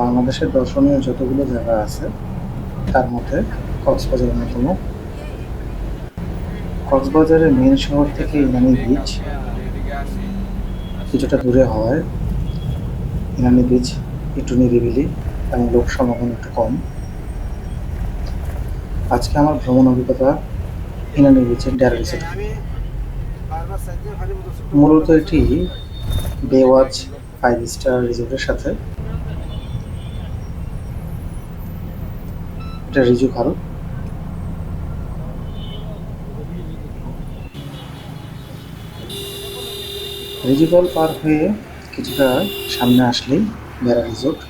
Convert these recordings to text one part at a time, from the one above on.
বাংলাদেশের দর্শনীয় যতগুলো জায়গা আছে, তার মধ্যে কক্সবাজার অন্যতম। কক্সবাজারের মেন শহর থেকে ইনানি বিচ কিছুটা দূরে হওয়ায় ইনানি বিচ একটু নিরিবিলি এবং লোক সমাগম একটু কম। আজকে আমার ভ্রমণ অভিজ্ঞতা ইনানি বিচের ডেরা রিসোর্ট মূলত এটি বেওয়াচ ফাইভ স্টার রিসোর্টের সাথে এটা রিজু খাল রিজু খাল পার হয়ে কিছুটা সামনে আসলেই বেড়া রিসোর্ট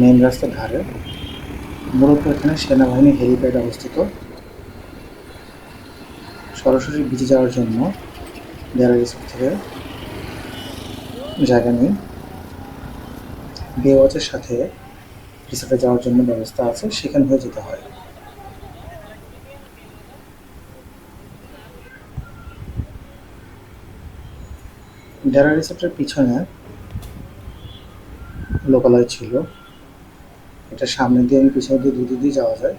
মেন রাস্তার ধারে। মূলত এখানে সেনাবাহিনী হেলিপ্যাড অবস্থিত। সরাসরি বিচে যাওয়ার জন্য বেড়া রিসোর্ট থেকে জায়গা নেই। বেওয়াচের সাথে রিসোর্টে যাওয়ার জন্য ব্যবস্থা আছে, সেখান হয়ে যেতে হয়। ডেরা রিসোর্টের পিছনে লোকালয় ছিল, এটা সামনে দিয়ে আমি পিছনে দিয়ে দুদিক দিয়ে যাওয়া যায়।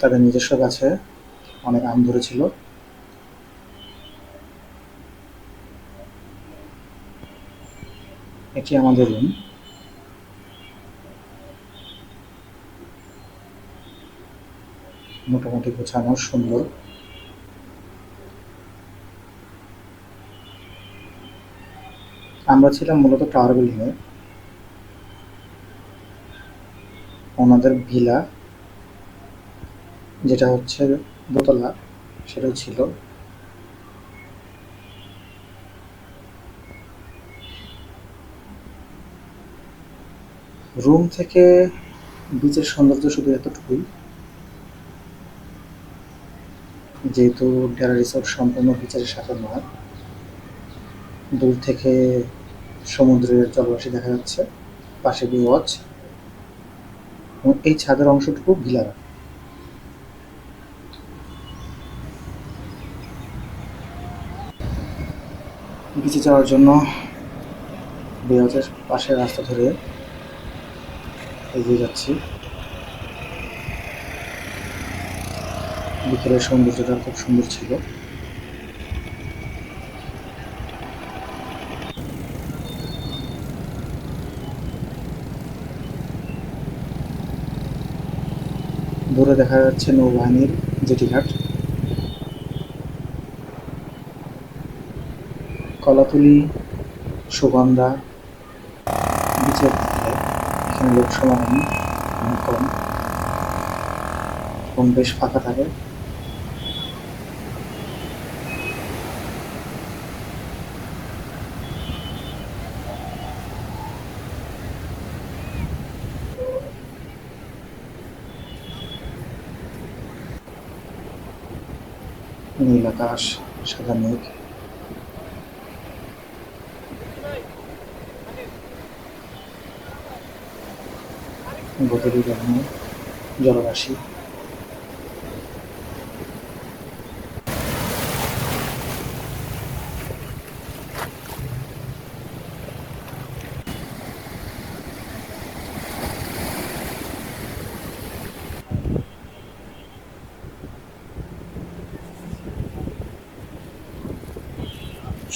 তাদের নিজস্ব গাছে অনেক আম ধরেছিল। এটি আমাদের রুম মোটামুটি গোছানো, সুন্দর। আমরা ছিলাম মূলত টাওয়ার ওনাদের ভিলা যেটা হচ্ছে দোতলা, সেটাও ছিল। রুম থেকে বিচের সৌন্দর্য শুধু এতটুকুই, যেহেতু ডেরা রিসোর্ট সম্পূর্ণ বিচের সাথে নয়, দূর থেকে সমুদ্রের জলরাশি দেখা যাচ্ছে, পাশে বিওয়াচ এবং এই ছাদের অংশটুকু ভিলার। বিচে যাওয়ার জন্য বিওয়াচের পাশে রাস্তা ধরে এগিয়ে যাচ্ছি। বিকেলের সৌন্দর্যটা খুব সুন্দর ছিল। দূরে দেখা যাচ্ছে নৌবাহিনীর জেটিঘাট। কলাতুলি সুগন্ধা এখানে লোক সমাগম অনেক কম এবং বেশ ফাঁকা থাকে। নীল আকাশ সাদা মেঘ। গতিবিধি জলরাশি।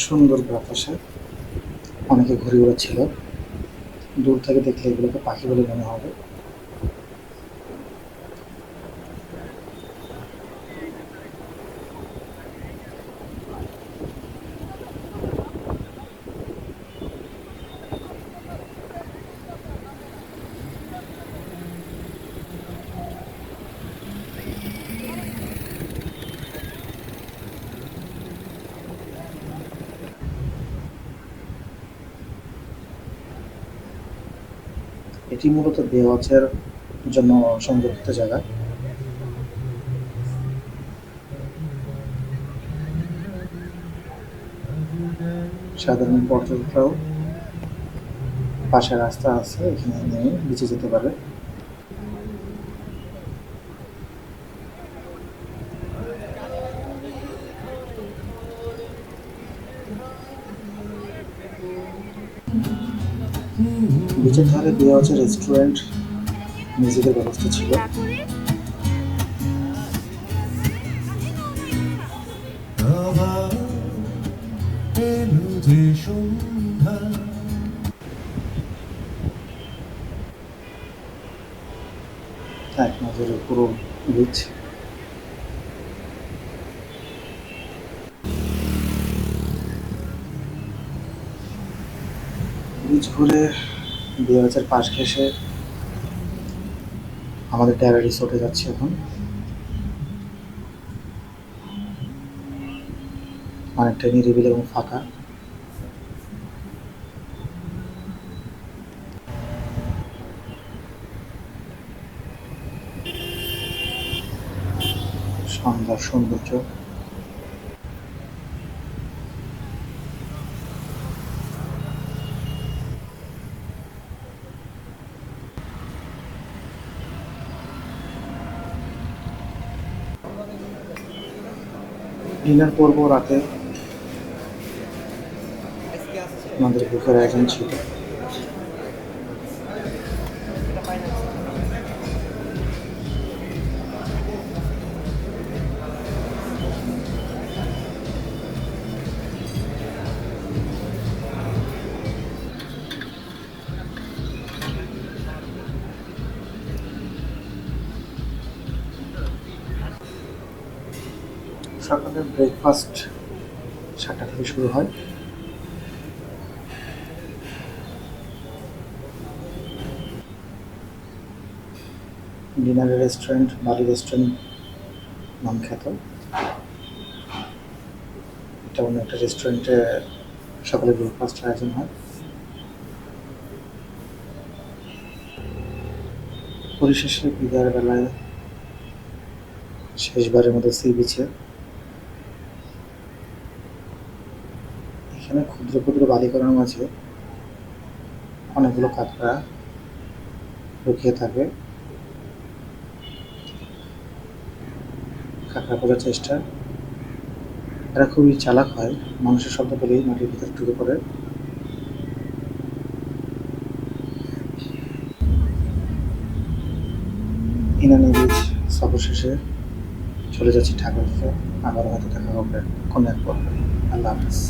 সুন্দর বাতাসে অনেকে ঘুরে বেড়াচ্ছিল। দূর থেকে দেখলে এগুলোকে পাখি বলে মনে হবে। এটি মূলত বেওয়াচের জন্য সংরক্ষিত জায়গা। সাধারণ পর্যটকরাও পাশে রাস্তা আছে, এখানে নিয়ে বেঁচে যেতে পারে। বিচের ধারে দেওয়া হচ্ছে রেস্টুরেন্ট মিউজিকের ব্যবস্থা ছিল। এক নজরে পুরো বিচ বিচ ঘুরে বিয়াচের পাশ ঘেসে আমাদের ট্যারা রিসোর্টে যাচ্ছি এখন। অনেকটা নিরিবিলি এবং ফাঁকা। সন্ধ্যার সৌন্দর্য। ডিনার করব রাতে। আমাদের বুকের আয়োজন ছিল। সকালের ব্রেকফাস্ট সাতটা থেকে শুরু হয়। ডিনারের রেস্টুরেন্ট বালি রেস্টুরেন্ট নাম খ্যাত। এটা অন্য একটা রেস্টুরেন্টে সকালে ব্রেকফাস্ট আয়োজন হয়। পরিশেষে বিদায়ের বেলায় শেষবারের মতো সি বিচে এখানে ক্ষুদ্র ক্ষুদ্র বালিকণার মাঝে অনেকগুলো কাঁকড়া লুকিয়ে থাকে। কাঁকড়া খোঁজার চেষ্টা। এরা খুবই চালাক হয়। মানুষের শব্দ পেলেই মাটির ভিতরে ঢুকে পড়ে। ইনানি বীজ সফর শেষে চলে যাচ্ছি ঠাকুরকে আবার হয়তো দেখা হবে কোনো এক পর্বে। আল্লাহ হাফিজ।